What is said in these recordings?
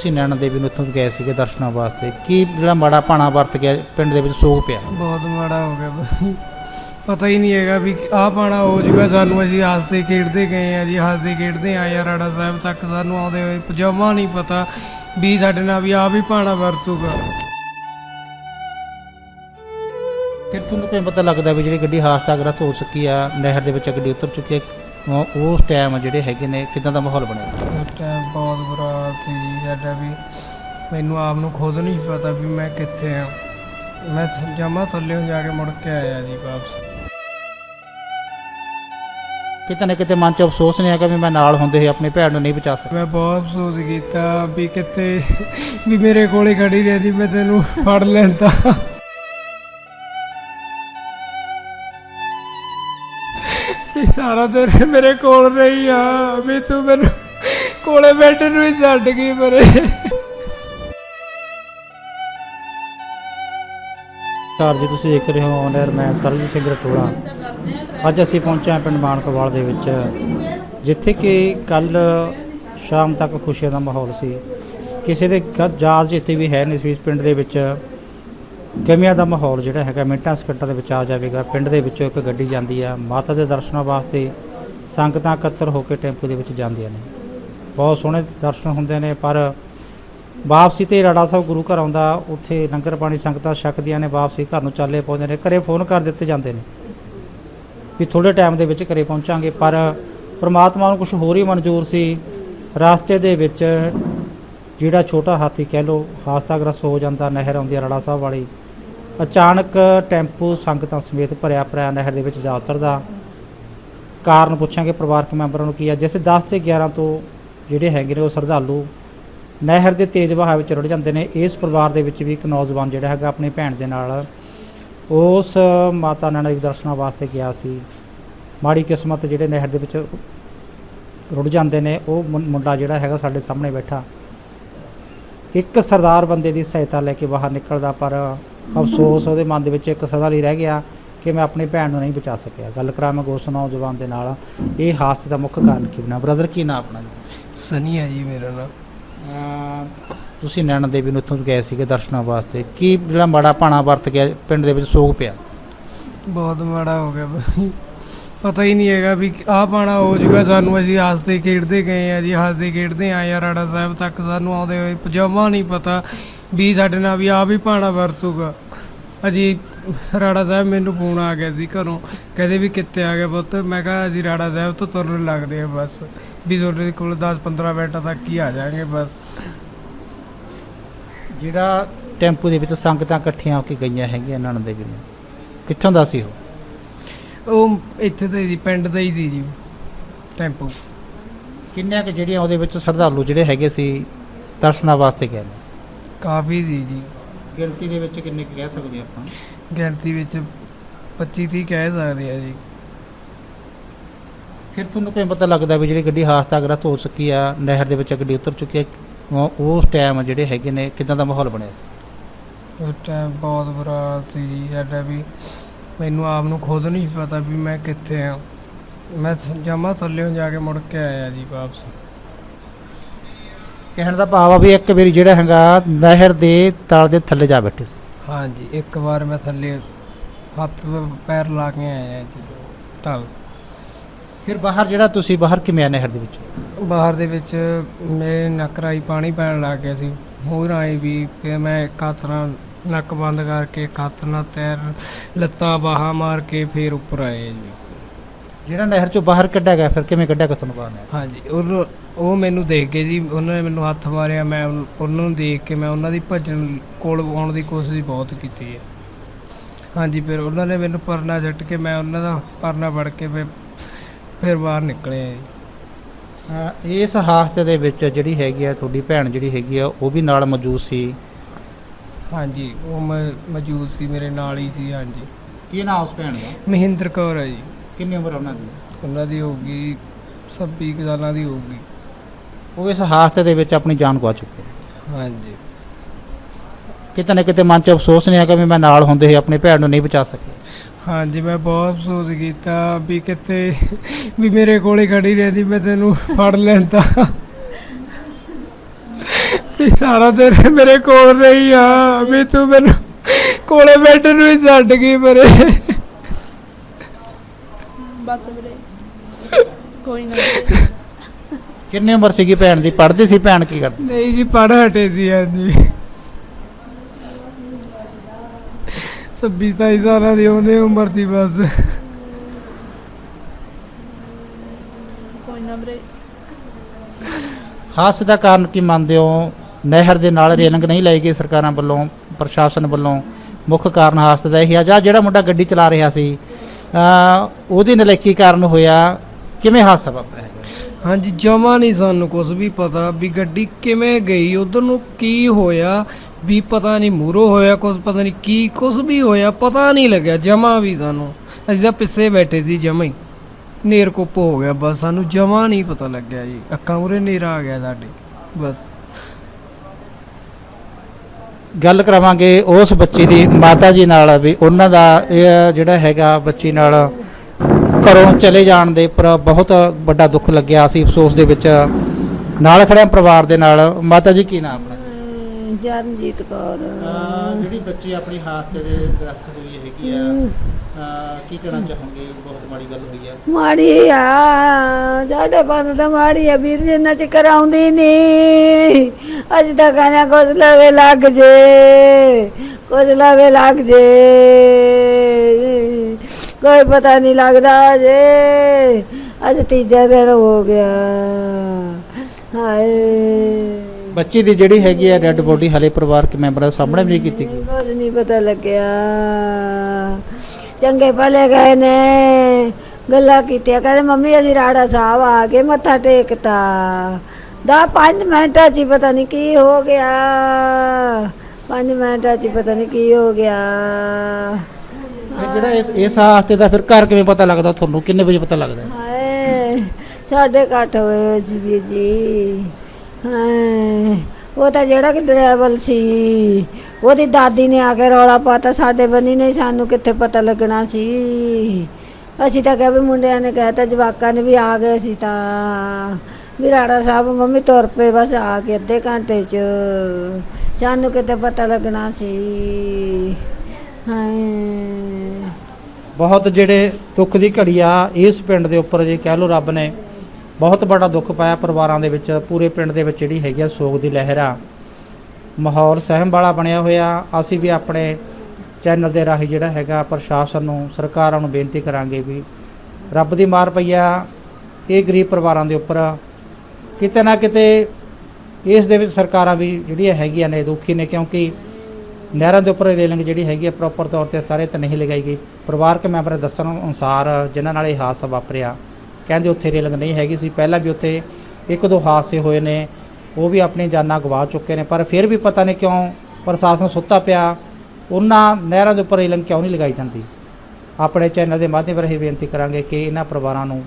ਤੁਸੀਂ ਨੈਣਾ ਦੇਵੀ ਨੂੰ ਇੱਥੋਂ ਗਏ ਸੀਗੇ ਦਰਸ਼ਨਾਂ ਵਾਸਤੇ ਕੀ ਜਿਹੜਾ ਮਾੜਾ ਪਾਣਾ ਵਰਤ ਗਿਆ ਪਿੰਡ ਦੇ ਵਿੱਚ ਸੋਗ ਪਿਆ? ਬਹੁਤ ਮਾੜਾ ਹੋ ਗਿਆ ਬਾਈ ਪਤਾ ਹੀ ਨਹੀਂ ਹੈਗਾ ਵੀ ਆਹ ਪਾਣਾ ਹੋ ਜੂਗਾ ਸਾਨੂੰ ਅਸੀਂ ਹੱਸਦੇ ਖੇਡਦੇ ਗਏ ਆ ਜੀ ਹੱਸਦੇ ਖੇਡਦੇ ਆ ਰਾੜਾ ਸਾਹਿਬ ਤੱਕ ਸਾਨੂੰ ਆਉਂਦੇ ਹੋਏ ਪਜਾਮਾ ਨਹੀਂ ਪਤਾ ਵੀ ਸਾਡੇ ਨਾਲ ਵੀ ਆ ਵੀ ਪਾਣਾ ਵਰਤੂਗਾ। ਫਿਰ ਤੁਹਾਨੂੰ ਕਿਵੇਂ ਪਤਾ ਲੱਗਦਾ ਵੀ ਜਿਹੜੀ ਗੱਡੀ ਹਾਦਸਾਗ੍ਰਸਤ ਹੋ ਚੁੱਕੀ ਆ ਨਹਿਰ ਦੇ ਵਿੱਚ ਗੱਡੀ ਉਤਰ ਚੁੱਕੀ ਹੈ ਉਹ- ਉਸ ਟਾਈਮ ਜਿਹੜੇ ਹੈਗੇ ਨੇ ਕਿਦਾਂ ਦਾ ਮਾਹੌਲ ਬਣਿਆ? ਉਸ ਟਾਈਮ ਬਹੁਤ ਬੁਰਾ ਹਾਲ ਸੀ ਜੀ ਸਾਡਾ ਵੀ। ਮੈਨੂੰ ਆਪ ਨੂੰ ਖੁਦ ਨਹੀਂ ਪਤਾ ਵੀ ਮੈਂ ਕਿੱਥੇ ਆ। ਮੈਂ ਜਮਾ ਥੱਲੇ ਜਾ ਕੇ ਮੁੜ ਕੇ ਆਇਆ ਜੀ ਵਾਪਸ। ਕਿਤੇ ਨਾ ਕਿਤੇ ਮਨ 'ਚ ਅਫਸੋਸ ਨਹੀਂ ਹੈਗਾ ਵੀ ਮੈਂ ਨਾਲ ਹੁੰਦੇ ਹੋਏ ਆਪਣੀ ਭੈਣ ਨੂੰ ਨਹੀਂ ਬਚਾ ਸਕਿਆ ਮੈਂ ਬਹੁਤ ਅਫਸੋਸ ਕੀਤਾ ਵੀ ਕਿਤੇ ਵੀ ਮੇਰੇ ਕੋਲ ਖੜੀ ਰਹਿੰਦੀ ਮੈਂ ਤੈਨੂੰ ਫੜ ਲੈਂਦਾ। ਵੀ ਸਾਰਾ ਦਿਨ ਮੇਰੇ ਕੋਲ ਰਹੀ ਆ। ਵੀ ਤੂੰ ਮੈਨੂੰ ਕੋਲੇ ਬੈਠਣ ਨੂੰ ਹੀ ਛੱਡ ਗਈ ਪਰੇ। ਸਰ ਜੀ, ਤੁਸੀਂ ਦੇਖ ਰਹੇ ਹੋ ਔਨਰ ਮੈਂ ਸਰਜੀਤ ਸਿੰਘ ਰਟੋੜਾ ਅੱਜ ਅਸੀਂ ਪਹੁੰਚੇ ਹਾਂ ਪਿੰਡ ਮਾਨਕਵਾਲ ਦੇ ਵਿੱਚ, ਜਿੱਥੇ ਕਿ ਕੱਲ ਸ਼ਾਮ ਤੱਕ ਖੁਸ਼ੀਆਂ ਦਾ ਮਾਹੌਲ ਸੀ। ਕਿਸੇ ਦੇ ਗ- ਜਾਤ ਜਿੱਥੇ ਵੀ ਹੈ ਨਹੀਂ ਸੀ ਇਸ ਪਿੰਡ ਦੇ ਵਿੱਚ। ਗਮੀਆਂ ਦਾ ਮਾਹੌਲ ਜਿਹੜਾ ਹੈਗਾ, ਮਿੰਟਾਂ ਸਕਿੰਟਾਂ ਦੇ ਵਿੱਚ ਆ ਜਾਵੇਗਾ। ਪਿੰਡ ਦੇ ਵਿੱਚੋਂ ਇੱਕ ਗੱਡੀ ਜਾਂਦੀ ਆ। ਮਾਤਾ ਦੇ ਦਰਸ਼ਨਾਂ ਵਾਸਤੇ ਸੰਗਤਾਂ ਇਕੱਤਰ ਹੋ ਕੇ ਟੈਂਪੂ ਦੇ ਵਿੱਚ ਜਾਂਦੀਆਂ ਨੇ। ਬਹੁਤ ਸੋਹਣੇ ਦਰਸ਼ਨ ਹੁੰਦੇ ਨੇ, ਪਰ ਵਾਪਸੀ ਤੇ ਰਾੜਾ ਸਾਹਿਬ ਗੁਰੂ ਘਰ ਆਉਂਦਾ, ਉੱਥੇ ਲੰਗਰ ਪਾਣੀ ਸੰਗਤਾਂ ਛਕਦੀਆਂ ਨੇ, ਵਾਪਸੀ ਘਰ ਨੂੰ ਚੱਲੇ ਪਾਉਂਦੇ ਨੇ, ਘਰੇ ਫੋਨ ਕਰ ਦਿੱਤੇ ਜਾਂਦੇ ਨੇ ਵੀ ਥੋੜੇ ਟਾਈਮ ਦੇ ਵਿੱਚ ਘਰੇ ਪਹੁੰਚਾਂਗੇ। ਪਰ ਪ੍ਰਮਾਤਮਾ ਨੂੰ ਕੁਝ ਹੋਰ ਹੀ ਮਨਜ਼ੂਰ ਸੀ। ਰਾਸਤੇ ਦੇ ਵਿੱਚ ਜਿਹੜਾ ਛੋਟਾ ਹਾਥੀ ਕਹਿ ਲੋ ਹਾਸਤਾਗ੍ਰਸਤ ਹੋ ਜਾਂਦਾ, ਨਹਿਰ ਆਉਂਦੀ ਹੈ ਰਾੜਾ ਸਾਹਿਬ ਵਾਲੀ। ਅਚਾਨਕ ਟੈਂਪੂ ਸੰਗਤਾਂ ਸਮੇਤ ਭਰਿਆ ਭਰਿਆ ਨਹਿਰ ਦੇ ਵਿੱਚ ਜਾ ਉਤਰਦਾ। ਕਾਰਨ ਪੁੱਛਾਂਗੇ ਪਰਿਵਾਰਕ ਮੈਂਬਰਾਂ ਨੂੰ ਕੀ ਆ। ਜਿੱਥੇ 10 ਤੇ 11 ਤੋਂ ਜਿਹੜੇ ਹੈਗੇ ਨੇ ਉਹ ਸ਼ਰਧਾਲੂ ਨਹਿਰ ਦੇ ਤੇਜ਼ ਵਹਾਅ ਵਿੱਚ ਰੁੜ ਜਾਂਦੇ ਨੇ। ਇਸ ਪਰਿਵਾਰ ਦੇ ਵਿੱਚ ਵੀ ਇੱਕ ਨੌਜਵਾਨ ਜਿਹੜਾ ਹੈਗਾ ਆਪਣੀ ਭੈਣ ਦੇ ਨਾਲ ਉਸ ਮਾਤਾ ਨੈਣਾ ਦੇ ਦਰਸ਼ਨਾਂ ਵਾਸਤੇ ਗਿਆ ਸੀ। ਮਾੜੀ ਕਿਸਮਤ ਜਿਹੜੇ ਨਹਿਰ ਦੇ ਵਿੱਚ ਰੁੜ ਜਾਂਦੇ ਨੇ, ਉਹ ਮੁੰਡਾ ਜਿਹੜਾ ਹੈਗਾ ਸਾਡੇ ਸਾਹਮਣੇ ਬੈਠਾ। ਇੱਕ ਸਰਦਾਰ ਬੰਦੇ ਦੀ ਸਹਾਇਤਾ ਲੈ ਕੇ ਬਾਹਰ ਨਿਕਲਦਾ ਪਰ ਅਫਸੋਸ ਉਹਦੇ ਮਨ ਦੇ ਵਿੱਚ ਇੱਕ ਸਦਾ ਲਈ ਰਹਿ ਗਿਆ ਕਿ ਮੈਂ ਆਪਣੀ ਭੈਣ ਨੂੰ ਨਹੀਂ ਬਚਾ ਸਕਿਆ। ਗੱਲ ਕਰਾਂ ਮੈਂ ਉਸ ਨੌਜਵਾਨ ਦੇ ਨਾਲ। ਇਹ ਹਾਦਸੇ ਦਾ ਮੁੱਖ ਕਾਰਨ ਕੀ ਬਣਾ? ਬ੍ਰਦਰ ਕੀ ਨਾਂ ਆਪਣਾ ਜੀ? ਸਨੀ ਹੈ ਜੀ ਮੇਰਾ ਨਾਮ। ਤੁਸੀਂ ਨੈਣਾ ਦੇਵੀ ਨੂੰ ਇੱਥੋਂ ਗਏ ਸੀਗੇ ਦਰਸ਼ਨਾਂ ਵਾਸਤੇ। ਕੀ ਜਿਹੜਾ ਮਾੜਾ ਪਾਣਾ ਵਰਤ ਗਿਆ ਪਿੰਡ ਦੇ ਵਿੱਚ ਸੋਗ ਪਿਆ? ਬਹੁਤ ਮਾੜਾ ਹੋ ਗਿਆ ਪਤਾ ਹੀ ਨਹੀਂ ਹੈਗਾ ਵੀ ਆਹ ਪਾਣਾ ਹੋ ਜੂਗਾ। ਸਾਨੂੰ ਅਸੀਂ ਹੱਸਦੇ ਖੇਡਦੇ ਗਏ ਆ ਜੀ। ਹੱਸਦੇ ਖੇਡਦੇ ਆਏ ਆ ਰਾੜਾ ਸਾਹਿਬ ਤੱਕ। ਸਾਨੂੰ ਆਉਂਦੇ ਹੋਏ ਪਜਾਮਾ ਨਹੀਂ ਪਤਾ ਵੀ ਸਾਡੇ ਨਾਲ ਵੀ ਆ ਵੀ ਪਾਣਾ ਵਰਤੂਗਾ। ਅਜੀ ਰਾੜਾ ਸਾਹਿਬ ਮੈਨੂੰ ਫੋਨ ਆ ਗਿਆ ਸੀ ਘਰੋਂ ਕਹਿੰਦੇ ਵੀ ਕਿੱਥੇ ਆ ਗਿਆ ਪੁੱਤ? ਮੈਂ ਕਿਹਾ ਅਸੀਂ ਰਾੜਾ ਸਾਹਿਬ ਤੋਂ ਤੁਰਨ ਲੱਗਦੇ ਆ ਬਸ। ਵੀ ਤੁਹਾਡੇ ਕੋਲ 10 15 ਮਿੰਟਾਂ ਤੱਕ ਹੀ ਆ ਜਾਾਂਗੇ ਬਸ। ਜਿਹੜਾ ਟੈਂਪੂ ਦੇ ਵਿੱਚ ਸੰਗਤਾਂ ਇਕੱਠੀਆਂ ਹੋ ਕੇ ਗਈਆਂ ਹੈਗੀਆਂ ਨੈਣਾ ਦੇਵੀ ਨੂੰ ਕਿੱਥੋਂ ਦਾ ਸੀ ਉਹ? ਉਹ ਇੱਥੇ ਤਾਂ ਜੀ ਪਿੰਡ ਦਾ ਹੀ ਸੀ ਜੀ ਟੈਂਪੂ। ਕਿੰਨੀਆਂ ਕਿ ਜਿਹੜੀਆਂ ਉਹਦੇ ਵਿੱਚ ਸ਼ਰਧਾਲੂ ਜਿਹੜੇ ਹੈਗੇ ਸੀ ਦਰਸ਼ਨਾਂ ਵਾਸਤੇ ਗਏ ਨੇ ਕਾਫੀ ਸੀ ਜੀ। ਗਿਣਤੀ ਦੇ ਵਿੱਚ ਕਿੰਨੇ ਕੁ ਕਹਿ ਸਕਦੇ ਆਪਾਂ? ਗਿਣਤੀ ਵਿੱਚ 25 30 ਕਹਿ ਸਕਦੇ ਆ ਜੀ। ਫਿਰ ਤੁਹਾਨੂੰ ਕਿਵੇਂ ਪਤਾ ਲੱਗਦਾ ਵੀ ਜਿਹੜੀ ਗੱਡੀ ਹਾਦਸਾਗ੍ਰਸਤ ਹੋ ਚੁੱਕੀ ਆ ਨਹਿਰ ਦੇ ਵਿੱਚ ਗੱਡੀ ਉਤਰ ਚੁੱਕੀ ਹੈ ਉਹ- ਉਸ ਟਾਈਮ ਜਿਹੜੇ ਹੈਗੇ ਨੇ ਕਿਦਾਂ ਦਾ ਮਾਹੌਲ ਬਣਿਆ ਸੀ? ਉਸ ਟਾਈਮ ਬਹੁਤ ਬੁਰਾ ਹਾਲ ਸੀ ਜੀ ਸਾਡਾ ਵੀ ਮੈਨੂੰ ਆਪ ਨੂੰ ਖੁਦ ਨਹੀਂ ਪਤਾ ਵੀ ਮੈਂ ਕਿੱਥੇ ਆ। ਮੈਂ ਜਮਾ ਥੱਲੇ ਜਾ ਕੇ ਮੁੜ ਕੇ ਆਇਆ ਜੀ ਵਾਪਸ। ਕਹਿਣ ਦਾ ਭਾਵ ਆ ਵੀ ਇੱਕ ਵਾਰੀ ਜਿਹੜਾ ਹੈਗਾ ਨਹਿਰ ਦੇ ਤਲ ਦੇ ਥੱਲੇ ਜਾ ਬੈਠੇ ਸੀ। ਹਾਂਜੀ ਇੱਕ ਵਾਰ ਮੈਂ ਥੱਲੇ ਹੱਥ ਪੈਰ ਲਾ ਕੇ ਆਇਆ ਜੀ ਤਲ। ਫਿਰ ਬਾਹਰ ਜਿਹੜਾ ਤੁਸੀਂ ਬਾਹਰ ਕਿਵੇਂ ਆ ਨਹਿਰ ਦੇ ਵਿੱਚ? ਬਾਹਰ ਦੇ ਵਿੱਚ ਮੇਰੇ ਨੱਕ ਰਾਹੀਂ ਪਾਣੀ ਪੈਣ ਲੱਗ ਗਿਆ ਸੀ। ਮੂੰਹ ਰਾਹੀਂ ਵੀ ਫਿਰ ਮੈਂ ਇੱਕ ਹੱਥ ਨਾਲ ਨੱਕ ਬੰਦ ਕਰਕੇ ਇੱਕ ਹੱਥ ਨਾਲ ਤੈਰ ਲੱਤਾਂ ਬਾਹਾਂ ਮਾਰ ਕੇ ਫਿਰ ਉੱਪਰ ਆਏ ਜੀ। ਜਿਹੜਾ ਨਹਿਰ ਚੋਂ ਬਾਹਰ ਕੱਢਿਆ ਗਿਆ ਫਿਰ ਕਿਵੇਂ ਕੱਢਿਆ ਗਿਆ ਤੁਹਾਨੂੰ ਬਾਹਰ ਨਹਿਰ ਹਾਂਜੀ ਉਹ ਉਹ ਮੈਨੂੰ ਦੇਖ ਕੇ ਜੀ ਉਹਨਾਂ ਨੇ ਮੈਨੂੰ ਹੱਥ ਮਾਰਿਆ ਮੈਂ ਉਨ- ਉਹਨਾਂ ਨੂੰ ਦੇਖ ਕੇ ਮੈਂ ਉਹਨਾਂ ਦੀ ਭੱਜਣ ਕੋਲ ਆਉਣ ਦੀ ਕੋਸ਼ਿਸ਼ ਬਹੁਤ ਕੀਤੀ ਹੈ। ਹਾਂਜੀ ਫਿਰ ਉਹਨਾਂ ਨੇ ਮੈਨੂੰ ਪਰਨਾ ਛੱਟ ਕੇ ਮੈਂ ਉਹਨਾਂ ਦਾ ਪਰਨਾ ਫੜ ਕੇ ਫਿਰ ਫਿਰ ਬਾਹਰ ਨਿਕਲਿਆ ਜੀ। ਅਹ ਇਸ ਹਾਦਸੇ ਦੇ ਵਿੱਚ ਜਿਹੜੀ ਹੈਗੀ ਆ ਤੁਹਾਡੀ ਭੈਣ ਜਿਹੜੀ ਹੈਗੀ ਆ ਉਹ ਵੀ ਨਾਲ ਮੌਜੂਦ ਸੀ? ਹਾਂਜੀ ਉਹ ਮ- ਮੌਜੂਦ ਸੀ ਮੇਰੇ ਨਾਲ ਹੀ ਸੀ ਹਾਂਜੀ। ਕੀ ਨਾਮ ਉਸ ਭੈਣ ਦਾ? ਮਹਿੰਦਰ ਕੌਰ ਹੈ ਜੀ। ਕਿੰਨੀ ਉਮਰ ਉਹਨਾਂ ਦੀ? ਉਹਨਾਂ ਦੀ ਹੋਊਗੀ 26 ਕੁ ਸਾਲਾਂ ਦੀ ਹੋਊਗੀ। ਉਹ ਇਸ ਹਾਦਸੇ ਦੇ ਵਿੱਚ ਆਪਣੀ ਜਾਨ ਗਵਾ ਚੁੱਕੇ। ਹਾਂਜੀ। ਕਿਤੇ ਨਾ ਕਿਤੇ ਮਨ 'ਚ ਅਫਸੋਸ ਨਹੀਂ ਹੈਗਾ ਵੀ ਮੈਂ ਨਾਲ ਹੁੰਦੇ ਹੋਏ ਆਪਣੀ ਭੈਣ ਨੂੰ ਨਹੀਂ ਬਚਾ ਸਕਿਆ। ਹਾਂਜੀ ਮੈਂ ਬਹੁਤ ਅਫਸੋਸ ਕੀਤਾ ਵੀ ਕਿਤੇ ਵੀ ਮੇਰੇ ਕੋਲ ਖੜੀ ਰਹਿੰਦੀ ਮੈਂ ਤੈਨੂੰ ਫੜ ਲੈਂਦਾ। ਇਹ ਸਾਰਾ ਦਿਨ ਮੇਰੇ ਕੋਲ ਰਹੀ ਆ ਵੀ ਤੂੰ ਮੈਨੂੰ ਕੋਲੇ ਬੈਠਣ ਨੂੰ ਹੀ ਛੱਡ ਗਈ ਪਰੇ ਬਸ ਵੀਰੇ। ਕੋਈ ਨਾ। ਵੀਰੇ। ਕਿੰਨੀ ਉਮਰ ਸੀਗੀ ਭੈਣ ਦੀ? ਪੜ੍ਹਦੀ ਸੀ ਭੈਣ ਕੀ ਕਰਦੀ? ਨਹੀਂ ਜੀ ਪੜ ਹਟੇ ਸੀ ਹਾਂਜੀ। ਸੱਬੀ ਸਤਾਈ ਸਾਲਾਂ ਦੀ ਉਹਨੇ ਉਮਰ ਸੀ ਬਸ। ਕੋਈ ਨਾ ਵੀਰੇ। ਹਾਦਸੇ ਦਾ ਕਾਰਨ ਕੀ ਮੰਨਦੇ ਹੋ? ਨਹਿਰ ਦੇ ਨਾਲ ਰੇਲਿੰਗ ਨਹੀਂ ਲਾਈ ਗਈ ਸਰਕਾਰਾਂ ਵੱਲੋਂ ਪ੍ਰਸ਼ਾਸਨ ਵੱਲੋਂ। ਮੁੱਖ ਕਾਰਨ ਹਾਦਸੇ ਦਾ ਇਹ ਆ। ਜਾਂ ਜਿਹੜਾ ਮੁੰਡਾ ਗੱਡੀ ਚਲਾ ਰਿਹਾ ਸੀ ਉਹਦੀ ਨਲਾਇਕੀ ਕਾਰਨ ਹੋਇਆ? ਕਿਵੇਂ ਹਾਦਸਾ ਵਾਪਰਿਆ ਹਾਂਜੀ, ਜਮਾ ਨਹੀਂ ਸਾਨੂੰ ਕੁਝ ਵੀ ਪਤਾ ਵੀ ਗੱਡੀ ਕਿਵੇਂ ਗਈ, ਉਧਰ ਨੂੰ ਕੀ ਹੋਇਆ, ਵੀ ਪਤਾ ਨਹੀਂ ਮੂਰੋ ਹੋਇਆ ਕੁਝ ਪਤਾ ਨਹੀਂ ਕੀ ਕੁਝ ਵੀ ਹੋਇਆ, ਪਤਾ ਨਹੀਂ ਲੱਗਿਆ, ਜਮਾ ਵੀ ਸਾਨੂੰ। ਅਸੀਂ ਤਾਂ ਪਿੱਛੇ ਬੈਠੇ ਸੀ ਜਮਾ ਹੀ। ਨੇਰ ਕੁੱਪ ਹੋ ਗਿਆ, ਬਸ ਸਾਨੂੰ ਜਮਾ ਨਹੀਂ ਪਤਾ ਲੱਗਿਆ ਜੀ। ਅੱਖਾਂ ਮੂਰੇ ਨੇਰਾ ਆ ਗਿਆ ਸਾਡੇ, ਬਸ। ਗੱਲ ਕਰਾਵਾਂਗੇ ਉਸ ਬੱਚੀ ਦੀ ਮਾਤਾ ਜੀ ਨਾਲ ਵੀ। ਉਹਨਾਂ ਦਾ ਇਹ ਜਿਹੜਾ ਹੈਗਾ ਬੱਚੀ ਨਾਲ ਘਰੋਂ ਚਲੇ ਜਾਣ ਦੇ ਪਰ ਬਹੁਤ ਵੱਡਾ ਦੁੱਖ ਲੱਗਿਆ ਸੀ ਅਫਸੋਸ ਦੇ ਵਿੱਚ। ਨਾਲ ਖੜਿਆ ਪਰਿਵਾਰ ਦੇ ਨਾਲ। ਮਾਤਾ ਜੀ ਕੀ ਨਾਮ ਆਪਣਾ? ਅਮ ਜਰਨਜੀਤ ਕੌਰ। ਜਿਹੜੀ ਬੱਚੀ ਆਪਣੀ ਹਾਦਸੇ ਦੇ ਗ੍ਰਸਤ ਹੋਈ ਹੈਗੀ ਆ। ਕੀ ਕਹਿਣਾ ਚਾਹੋਗੇ? ਬਹੁਤ ਮਾੜੀ ਗੱਲ ਹੋਈ ਆ ਮਾੜੀ ਆ ਸਾਡੇ ਪੰਨ ਤਾਂ ਮਾੜੀ ਆ ਵੀਰ ਜੀ ਇਹਨਾਂ ਚ ਕਰਾਉਂਦੀ ਨਹੀਂ। ਅੱਜ ਤੱਕ ਆਣਾ ਕੁਝ ਲਵੇ ਲੱਗ ਜੇ ਕੁਝ ਲਵੇ ਲੱਗ ਜੇ। ਕੋਈ ਪਤਾ ਨਹੀਂ ਲੱਗਦਾ ਜੇ। ਅੱਜ ਤੀਜਾ ਦਿਨ ਹੋ ਗਿਆ। ਹਾਏ। ਬੱਚੀ ਦੀ ਜਿਹੜੀ ਹੈਗੀ ਆ ਡੈੱਡ ਬੋਡੀ ਹਲੇ ਪਰਿਵਾਰਕ ਮੈਂਬਰਾਂ ਦੇ ਸਾਹਮਣੇ ਵੀ ਨਹੀਂ ਕੀਤੀ ਗਈ। ਕੁਝ ਨਹੀਂ ਪਤਾ ਲੱਗਿਆ। ਚੰਗੇ ਭਲੇ ਗਏ ਨੇ। ਗੱਲਾਂ ਕੀਤੀਆਂ ਕਹਿੰਦੇ ਮੰਮੀ ਅਸੀਂ ਰਾੜਾ ਸਾਹਿਬ ਆ ਕੇ ਮੱਥਾ ਟੇਕਤਾ। ਦਾ 5 ਮਿੰਟਾਂ 'ਚ ਹੀ ਪਤਾ ਨਹੀਂ ਕੀ ਹੋ ਗਿਆ। 5 ਮਿੰਟਾਂ 'ਚ ਹੀ ਪਤਾ ਨਹੀਂ ਕੀ ਹੋ ਗਿਆ। ਫਿਰ ਜਿਹੜਾ ਇਸ ਇਸ ਹਾਦਸੇ ਦਾ ਫਿਰ ਘਰ ਕਿਵੇਂ ਪਤਾ ਲੱਗਦਾ? ਤੁਹਾਨੂੰ ਕਿੰਨੇ ਵਜੇ ਪਤਾ ਲੱਗਦਾ? ਹਾਏ ਸਾਡੇ ਘੱਟ ਹੋਏ ਸੀ ਵੀਰ ਜੀ। ਹਾਏ ਉਹ ਤਾਂ ਜਿਹੜਾ ਕਿ ਡਰਾਈਵਰ ਸੀ, ਉਹਦੀ ਦਾਦੀ ਨੇ ਆ ਕੇ ਰੌਲਾ ਪਾਤਾ, ਸਾਡੇ ਬੰਨੀ ਨੇ ਸਾਨੂੰ ਕਿੱਥੇ ਪਤਾ ਲੱਗਣਾ ਸੀ? ਅਸੀਂ ਤਾਂ ਕਿਹਾ ਵੀ ਮੁੰਡਿਆਂ ਨੇ ਕਹਿਤਾ ਜਵਾਕਾਂ ਨੇ ਵੀ ਆ ਗਏ ਸੀ ਤਾਂ। ਵੀ ਰਾੜਾ ਸਾਹਿਬ, ਮੰਮੀ ਤੁਰ ਪਏ ਬਸ ਆ ਕੇ ਅੱਧੇ ਘੰਟੇ ਚ। ਸਾਨੂੰ ਕਿਤੇ ਪਤਾ ਲੱਗਣਾ ਸੀ? ਹਾਏ। ਬਹੁਤ ਜਿਹੜੇ ਦੁੱਖ ਦੀ ਘੜੀ ਆ, ਇਸ ਪਿੰਡ ਦੇ ਉੱਪਰ ਜੇ ਕਹਿ ਲਓ ਰੱਬ ਨੇ ਬਹੁਤ ਬੜਾ ਦੁੱਖ ਪਾਇਆ ਪਰਿਵਾਰਾਂ ਦੇ ਵਿੱਚ, ਪੂਰੇ ਪਿੰਡ ਦੇ ਵਿੱਚ ਜਿਹੜੀ ਹੈਗੀ ਆ ਸੋਗ ਦੀ ਲਹਿਰ ਆ। ਮਾਹੌਲ ਸਹਿਮ ਵਾਲਾ ਬਣਿਆ ਹੋਇਆ। ਅਸੀਂ ਵੀ ਆਪਣੇ ਚੈਨਲ ਦੇ ਰਾਹੀਂ ਜਿਹੜਾ ਹੈਗਾ ਪ੍ਰਸ਼ਾਸਨ ਨੂੰ, ਸਰਕਾਰਾਂ ਨੂੰ ਬੇਨਤੀ ਕਰਾਂਗੇ ਵੀ ਰੱਬ ਦੀ ਮਾਰ ਪਈਆ ਇਹ ਗਰੀਬ ਪਰਿਵਾਰਾਂ ਦੇ ਉੱਪਰ। ਕਿਤੇ ਨਾ ਕਿਤੇ ਇਸ ਦੇ ਵਿੱਚ ਸਰਕਾਰਾਂ ਵੀ ਜਿਹੜੀਆਂ ਹੈਗੀਆਂ ਨੇ ਦੁਖੀ ਨੇ, ਕਿਉਂਕਿ ਨਹਿਰਾਂ ਦੇ ਉੱਪਰ ਰੇਲਿੰਗ ਜਿਹੜੀ ਹੈਗੀ ਆ ਪ੍ਰੋਪਰ ਤੌਰ ਤੇ ਸਾਰੇ ਤਾਂ ਨਹੀਂ ਲਗਾਈ ਗਈ। ਪਰਿਵਾਰਕ ਮੈਂਬਰ ਦੱਸਣ ਅਨੁਸਾਰ ਜਿਨ੍ਹਾਂ ਨਾਲ ਇਹ ਹਾਦਸਾ ਵਾਪਰਿਆ। ਕਹਿੰਦੇ ਉੱਥੇ ਰੇਲਿੰਗ ਨਹੀਂ ਹੈਗੀ ਸੀ। ਪਹਿਲਾਂ ਵੀ ਉੱਥੇ ਇੱਕ ਦੋ ਹਾਦਸੇ ਹੋਏ ਨੇ, ਉਹ ਵੀ ਆਪਣੀ ਜਾਨਾਂ ਗਵਾ ਚੁੱਕੇ ਨੇ, ਪਰ ਫਿਰ ਵੀ ਪਤਾ ਨਹੀਂ ਕਿਉਂ ਪ੍ਰਸ਼ਾਸਨ ਸੁੱਤਾ ਪਿਆ। ਉਹਨਾਂ ਨਹਿਰਾਂ ਦੇ ਉੱਪਰ ਰੇਲਿੰਗ ਕਿਉਂ ਨਹੀਂ ਲਗਾਈ ਜਾਂਦੀ? ਆਪਣੇ ਚੈਨਲ ਦੇ ਮਾਧਿਅਮ ਰਾਹੀਂ ਬੇਨਤੀ ਕਰਾਂਗੇ ਕਿ ਇਹਨਾਂ ਪਰਿਵਾਰਾਂ ਨੂੰ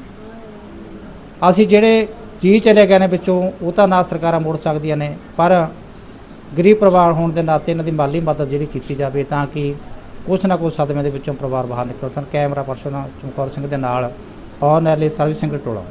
ਅਸੀਂ ਜਿਹੜੇ ਜੀ ਚਲੇ ਗਏ ਨੇ ਵਿੱਚੋਂ, ਉਹ ਤਾਂ ਨਾ ਸਰਕਾਰਾਂ ਮੋੜ ਸਕਦੀਆਂ ਨੇ, ਪਰ ਗਰੀਬ ਪਰਿਵਾਰ ਹੋਣ ਦੇ ਨਾਤੇ ਇਹਨਾਂ ਦੀ ਮਾਲੀ ਮਦਦ ਜਿਹੜੀ ਕੀਤੀ ਜਾਵੇ ਤਾਂ ਕਿ ਕੁਛ ਨਾ ਕੁਛ ਸਦਮੇ ਦੇ ਵਿੱਚੋਂ ਪਰਿਵਾਰ ਬਾਹਰ ਨਿਕਲ ਸਕਣ। ਕੈਮਰਾ ਪਰਸਨ ਚਮਕੌਰ ਸਿੰਘ ਦੇ ਨਾਲ ਔਰ ਨੈਲੀ ਸਰਵਿਸ ਸਿੰਘ ਟੋਲਾ